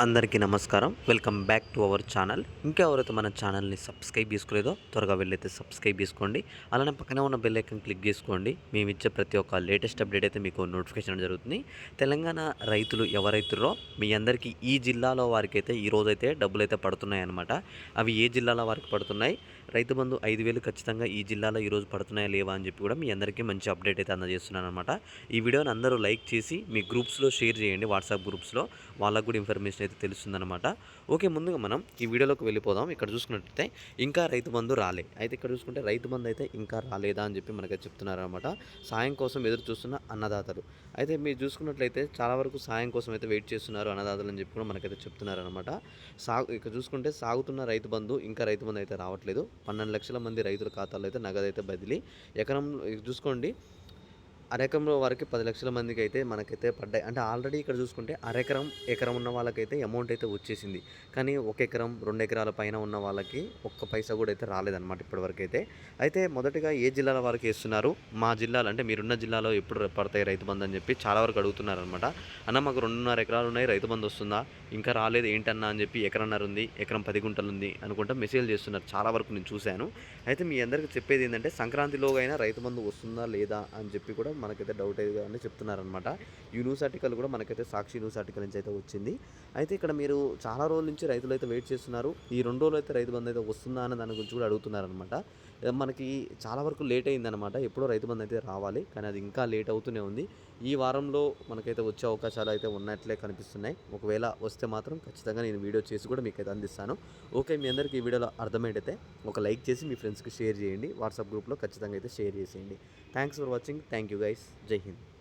అందరికీ నమస్కారం. Welcome back to our channel. ఇంకా ఎవరైతే మన ఛానల్ని సబ్స్క్రైబ్ చేసుకోలేదో త్వరగా వెళ్ళైతే సబ్స్క్రైబ్ చేసుకోండి. అలానే పక్కనే ఉన్న బెల్ ఐకన్ క్లిక్ చేసుకోండి. మేము ఇచ్చే ప్రతి ఒక్క లేటెస్ట్ అప్డేట్ అయితే మీకు నోటిఫికేషన్ జరుగుతుంది. తెలంగాణ రైతులు ఎవరైతురో మీ అందరికీ ఈ జిల్లాలో వారికి అయితే ఈ డబ్బులు అయితే పడుతున్నాయి అనమాట అవి ఏ జిల్లాలో వారికి పడుతున్నాయి? రైతు బంధు ఐదు వేలు ఖచ్చితంగా ఈ జిల్లాలో ఈరోజు పడుతున్నాయా లేవా అని చెప్పి కూడా మీ అందరికీ మంచి అప్డేట్ అయితే అందజేస్తున్నాను అనమాట ఈ వీడియోని అందరూ లైక్ చేసి మీ గ్రూప్స్లో షేర్ చేయండి. వాట్సాప్ గ్రూప్స్లో వాళ్ళకు కూడా ఇన్ఫర్మేషన్ అయితే తెలుస్తుందన్నమాట. ఓకే ముందుగా మనం ఈ వీడియోలోకి వెళ్ళిపోదాం. ఇక్కడ చూసుకున్నట్లయితే ఇంకా రైతు బంధు రాలే. అయితే ఇక్కడ చూసుకుంటే రైతు బంధు అయితే ఇంకా రాలేదా అని చెప్పి మనకైతే చెప్తున్నారనమాట సాయం కోసం ఎదురు చూస్తున్న అన్నదాతలు. అయితే మీరు చూసుకున్నట్లయితే చాలా వరకు సాయం కోసం అయితే వెయిట్ చేస్తున్నారు అన్నదాతలు అని చెప్పి కూడా మనకైతే చెప్తున్నారనమాట సాగు ఇక్కడ చూసుకుంటే సాగుతున్న రైతు బంధు ఇంకా రైతు బంధు అయితే రావట్లేదు. పన్నెండు లక్షల మంది రైతుల ఖాతాలో అయితే నగదు అయితే బదిలీ. ఎకరం ఇది చూసుకోండి. అరెకరంలో వారికి పది లక్షల మందికి అయితే మనకైతే పడ్డాయి. అంటే ఆల్రెడీ ఇక్కడ చూసుకుంటే అరెకరం ఎకరం ఉన్న వాళ్ళకైతే అమౌంట్ అయితే వచ్చేసింది. కానీ ఒక ఎకరం రెండు ఎకరాల పైన ఉన్న వాళ్ళకి ఒక్క పైసా కూడా అయితే రాలేదన్నమాట ఇప్పటివరకు అయితే అయితే మొదటగా ఏ జిల్లాల వారికి వేస్తున్నారు? మా జిల్లాలో అంటే మీరున్న జిల్లాలో ఎప్పుడు పడతాయి రైతు బంధు అని చెప్పి చాలా వరకు అడుగుతున్నారనమాట అన్న మాకు రెండున్నర ఎకరాలు ఉన్నాయి రైతు బంధు వస్తుందా? ఇంకా రాలేదు ఏంటన్నా అని చెప్పి ఎకరన్నర ఉంది ఎకరం పది గుంటలు ఉంది అనుకుంటా మెసేజ్ చేస్తున్నారు. చాలా వరకు నేను చూశాను. అయితే మీ అందరికీ చెప్పేది ఏంటంటే సంక్రాంతిలోగా అయినా రైతు బంధు వస్తుందా లేదా అని చెప్పి కూడా మనకైతే డౌట్ అని చెప్తున్నారనమాట ఈ న్యూస్ ఆర్టికల్ కూడా మనకైతే సాక్షి న్యూస్ ఆర్టికల్ నుంచి అయితే వచ్చింది. అయితే ఇక్కడ మీరు చాలా రోజుల నుంచి రైతులు అయితే వెయిట్ చేస్తున్నారు. ఈ రెండు రోజులు అయితే రైతు బంధు అయితే వస్తుందా అని దాని గురించి కూడా అడుగుతున్నారనమాట మనకి చాలా వరకు లేట్ అయిందనమాట ఎప్పుడో రైతు బంధు అయితే రావాలి కానీ అది ఇంకా లేట్ అవుతూనే ఉంది. ఈ వారంలో మనకైతే వచ్చే అవకాశాలు అయితే ఉన్నట్లే కనిపిస్తున్నాయి. ఒకవేళ వస్తే మాత్రం ఖచ్చితంగా నేను వీడియో చేసి కూడా మీకు అయితే అందిస్తాను. ఓకే మీ అందరికీ ఈ వీడియోలో అర్థమైతే ఒక లైక్ చేసి మీ ఫ్రెండ్స్కి షేర్ చేయండి. వాట్సాప్ గ్రూప్లో ఖచ్చితంగా అయితే షేర్ చేసేయండి. Thanks for watching thank you guys guys जय हिंद।